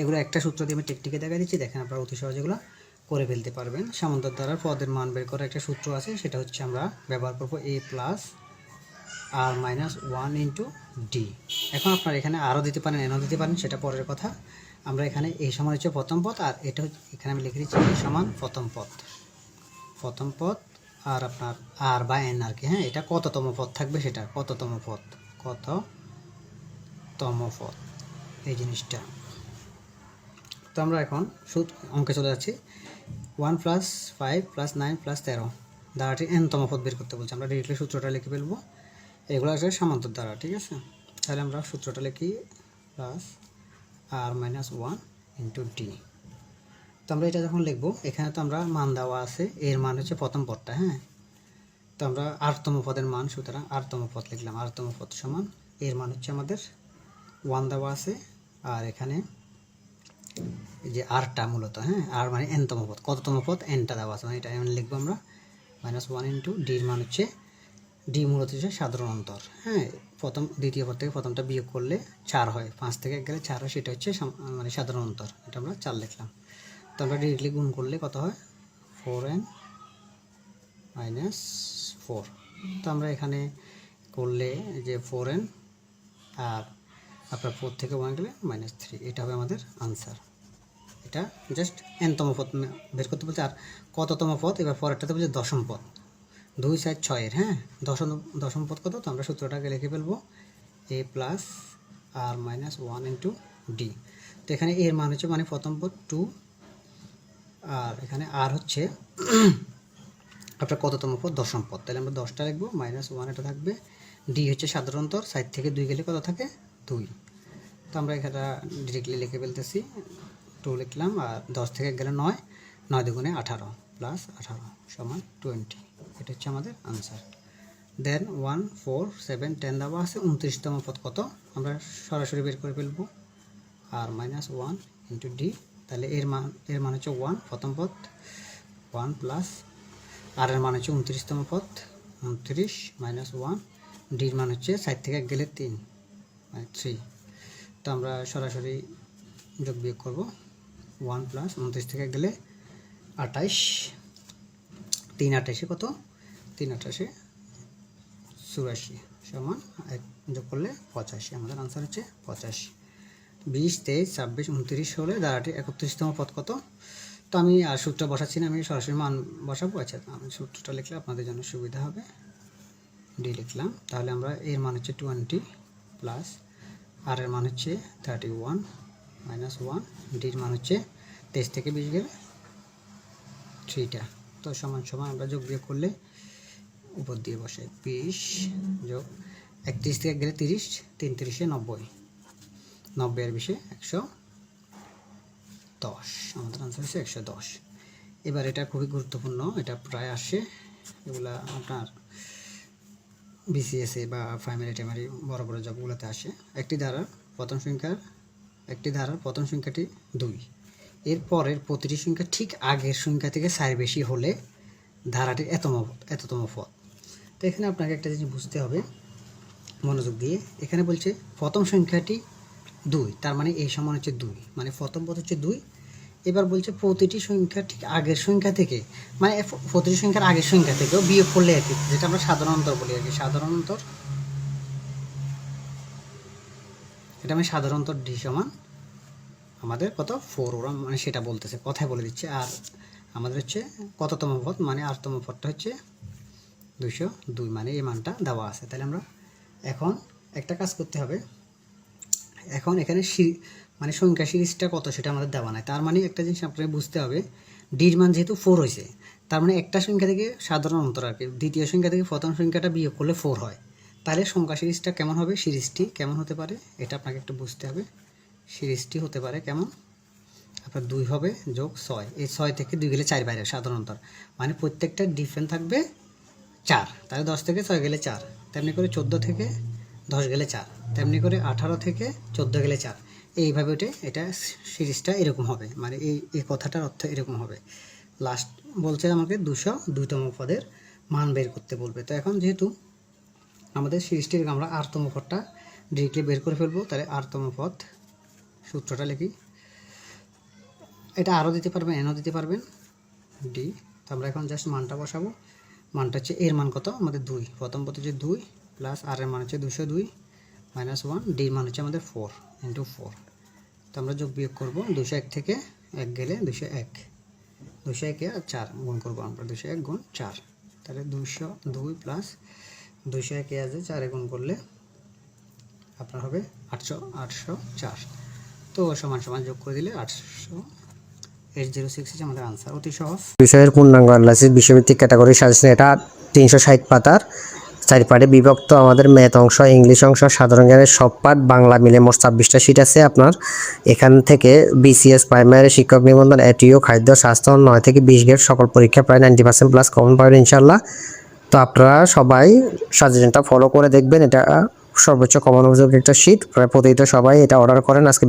এগুলো একটা সূত্র দিয়ে আমি টেকটিকে দেখা দিচ্ছি। দেখেন আপনারা অতি সহজে এগুলো করে ফেলতে পারবেন। সামান্তর দ্বারা পদের মান বের করার একটা সূত্র আছে, সেটা হচ্ছে আমরা ব্যবহার করব A plus R minus one into D এখন আপনারা এখানে আরও দিতে পারেন এনও দিতে পারেন, সেটা পরের কথা। আমরা এখানে এই সমান হচ্ছে প্রথম পথ আর এটা হচ্ছে, এখানে আমি লিখে দিচ্ছি এই সমান প্রথম পথ প্রথম পথ আর আপনার আর বা এন আর কি হ্যাঁ এটা কততম পথ থাকবে সেটা, কততম পদ, কততম পথ এই জিনিসটা। তো আমরা এখন সুদ অঙ্কে চলে যাচ্ছি। One plus five plus nine plus তেরো। দ্বারাটি এনতম পদ বের করতে বলছি। আমরা ডিরেক্টলি সূত্রটা লিখে ফেলব। এগুলো আসলে সামান্তর দ্বারা ঠিক আছে? তাহলে আমরা সূত্রটা লিখি plus R minus one into D তো আমরা এটা যখন লিখব, এখানে তো আমরা মান দেওয়া আছে। এর মান হচ্ছে প্রথম পদটা হ্যাঁ? তো আমরা আটতম পদের মান, সুতরাং আটতম পদ লিখলাম। আটতম পদ সমান, এর মান হচ্ছে আমাদের ওয়ান দেওয়া আছে। আর এখানে যে আরটা মূলত হ্যাঁ? আর মানে এনতম পদ, কততম পদ? এনটা দেওয়া আছে মানে এটা এমন লিখব আমরা। মাইনাস ওয়ান ইন্টু ডির মান হচ্ছে ডি মূলত হচ্ছে সাধারণ অন্তর হ্যাঁ? প্রথম, দ্বিতীয় পদ থেকে প্রথমটা বিয়োগ করলে চার হয়। পাঁচ থেকে এক গেলে চার হয়, সেটা হচ্ছে মানে সাধারণ অন্তর। এটা আমরা চার লিখলাম। তো আমরা ডিরেক্টলি গুণ করলে কত হয়? ফোর এন মাইনাস ফোর তো আমরা এখানে করলে যে ফোর এন আর আপনার ফোর থেকে ওয়ান গেলে মাইনাস থ্রি এটা হবে আমাদের আনসার এটা জাস্ট এনতম মে- বের করতে বলছে আর কততম পদ? এবার পরেরটাতে বলছে দশম পদ। দুই সাইড ছয়ের হ্যাঁ? দশম দশম পদ কত? তো আমরা সূত্রটাকে লিখে ফেলব। A plus R minus one into D তো এখানে এর মান হচ্ছে মানে প্রথম পদ টু আর এখানে আর হচ্ছে আপনার কততম পদ? দশম পদ। তাহলে আমরা দশটা লিখব মাইনাস ওয়ান এটা থাকবে। ডি হচ্ছে সাধারণত সাইড থেকে দুই গেলে কত থাকে? দুই। তো আমরা এখানে ডিরেক্টলি লিখে ফেলতেছি। টু লিখলাম, আর দশ থেকে গেলে নয়। নয় দুগুণে আঠারো প্লাস আঠারো সমান টোয়েন্টি এটা হচ্ছে আমাদের answer then one four seven ten দেওয়া আছে, উনত্রিশতম পদ কত? আমরা সরাসরি বের করে ফেলব। R minus one into D তাহলে এর মান এর মান হচ্ছে ওয়ান প্রথম পদ। ওয়ান প্লাস আর এর মান হচ্ছে উনত্রিশতম পদ। উনত্রিশ মাইনাস ওয়ান ডির মান হচ্ছে সাইড থেকে গেলে তিন মানে থ্রি তো আমরা সরাসরি যোগ বিয়োগ করব। ওয়ান প্লাস উনত্রিশ থেকে গেলে আঠাইশ। তিন আঠাশে কত? তিন আঠাশে চুরাশি সমান এক যোগ করলে পঁচাশি। আমাদের আনসার হচ্ছে পঁচাশি। বিশ, তেইশ, ছাব্বিশ, উনত্রিশ হলে দাঁড়াটি একত্রিশতম পদ কত? তো আমি আর সূত্র বসাচ্ছি না, আমি সরাসরি মান বসাবো। আচ্ছা আমি সূত্রটা লিখলে আপনাদের জন্য সুবিধা হবে। ডি লিখলাম। তাহলে আমরা এর মান হচ্ছে টোয়েন্টি প্লাস আর এর মান হচ্ছে থার্টি ওয়ান মাইনাস ওয়ান ডির মান হচ্ছে তেইশ থেকে বিশ গেলে থ্রিটা তো সমান সমান আমরা যোগ বিয়োগ করলে উপর দিয়ে বসে বিশ যোগ একত্রিশ থেকে গেলে তিরিশ, তিন তিরিশে নব্বই। নব্বই আর বিশে একশো দশ। আমাদের আনসার হচ্ছে একশো দশ। এবার এটা খুবই গুরুত্বপূর্ণ, এটা প্রায় আসে। এগুলা আপনার বিসিএসএ বা প্রাইমারি টাইমারি বড় বড় জবগুলোতে আসে। একটি ধারার প্রথম সংখ্যার একটি ধারার প্রথম সংখ্যাটি দুই। এর পরের প্রতিটি সংখ্যা ঠিক আগের সংখ্যা থেকে সার বেশি হলে ধারাটির এতম এততম পদ। তো এখানে আপনাকে একটা জিনিস বুঝতে হবে মনোযোগ দিয়ে। এখানে বলছে প্রথম সংখ্যাটি দুই, তার মানে এই সমান হচ্ছে দুই মানে প্রথম পদ হচ্ছে দুই। এবার বলছে প্রতিটি সংখ্যা ঠিক আগের সংখ্যা থেকে মানে প্রতিটি সংখ্যার আগের সংখ্যা থেকেও বিয়োগ করলে আর কি যেটা আমরা সাধারণ অন্তর বলি আর কি, সাধারণ অন্তর এটা আমি সাধারণত ডি সমান আমাদের কত? ফোর ওরা মানে সেটা বলতেছে কথায় বলে দিচ্ছে। আর আমাদের হচ্ছে কততম পদ? মানে আটতম পদটা হচ্ছে দুইশো দুই মানে এই মানটা দেওয়া আছে। তাহলে আমরা এখন একটা কাজ করতে হবে। এখন এখানে মানে সংখ্যা সিরিজটা কত সেটা আমাদের দেওয়া নাই। তার মানে একটা জিনিস আপনাকে বুঝতে হবে ডির মান যেহেতু ফোর হয়েছে, তার মানে একটা সংখ্যা থেকে সাধারণ অন্তর আর কি। দ্বিতীয় সংখ্যা থেকে প্রথম সংখ্যাটা বিয়োগ করলে ফোর হয়। তাহলে সংখ্যা সিরিজটা কেমন হবে? সিরিজটি কেমন হতে পারে? এটা আপনাকে একটু বুঝতে হবে। সিরিজটি হতে পারে কেমন? আপনার দুই হবে যোগ ছয়। এই ছয় থেকে দুই গেলে চার বাইরে সাধারণত। মানে প্রত্যেকটা ডিফারেন্ট থাকবে চার। তাহলে দশ থেকে ছয় গেলে চার। তেমনি করে চোদ্দ থেকে দশ গেলে চার। তেমনি করে আঠারো থেকে চোদ্দ গেলে চার। এইভাবে ওঠে এটা সিরিজটা এরকম হবে। মানে এই এই কথাটার অর্থ এরকম হবে। লাস্ট বলছে আমাকে দুশো দুইতম পদের মান বের করতে বলবে। তো এখন যেহেতু আমাদের সিরিজটির আমরা আরতম পথটা ডিরেক্টলি বের করে ফেলব, তাহলে আরতম পথ সূত্রটা লিখি। এটা আরও দিতে পারবেন, এনও দিতে পারবেন ডি তো আমরা এখন জাস্ট মানটা বসাবো। মানটা হচ্ছে এর মান কত? আমাদের দুই। প্রথম পথ হচ্ছে দুই প্লাস আর এর মান হচ্ছে দুশো দুই মাইনাস ওয়ান ডির মান হচ্ছে আমাদের ফোর ইন্টু ফোর তো আমরা যোগ বিয়োগ করব দুশো এক থেকে এক গেলে দুশো এক। দুশো একে আর চার গুণ করব আমরা দুশো এক গুণ চার। তাহলে দুশো দুই প্লাস দুশো একে আছে, চারে গুণ করলে আপনার হবে আটশো আটশো চার। তো সমান সমান যোগ করে দিলে আটশো বিষয়ের পূর্ণাঙ্গ অ্যানালাইসিস বিশ্বভিত্তিক ক্যাটাগরি সাজেশন। এটা তিনশো ষাট পাতার চারি বিভক্ত। আমাদের ম্যাথ অংশ ইংলিশ অংশ, সাধারণ জ্ঞানের সব বাংলা মিলে মোট ছাব্বিশটা সিট আছে আপনার। এখান থেকে বিসিএস প্রাইমারি শিক্ষক নিবন্ধন, এটিও খাদ্য, স্বাস্থ্য নয় থেকে বিশ গ্রেড সকল পরীক্ষা, প্রায় নাইনটি পার্সেন্ট প্লাস কমন পাবেন ইনশাল্লাহ তো আপনারা সবাই সাজেশনটা ফলো করে দেখবেন। এটা সর্বোচ্চ কমন অভিযোগ একটা শীত প্রায় প্রতিটা সবাই এটা অর্ডার করেন। আজকে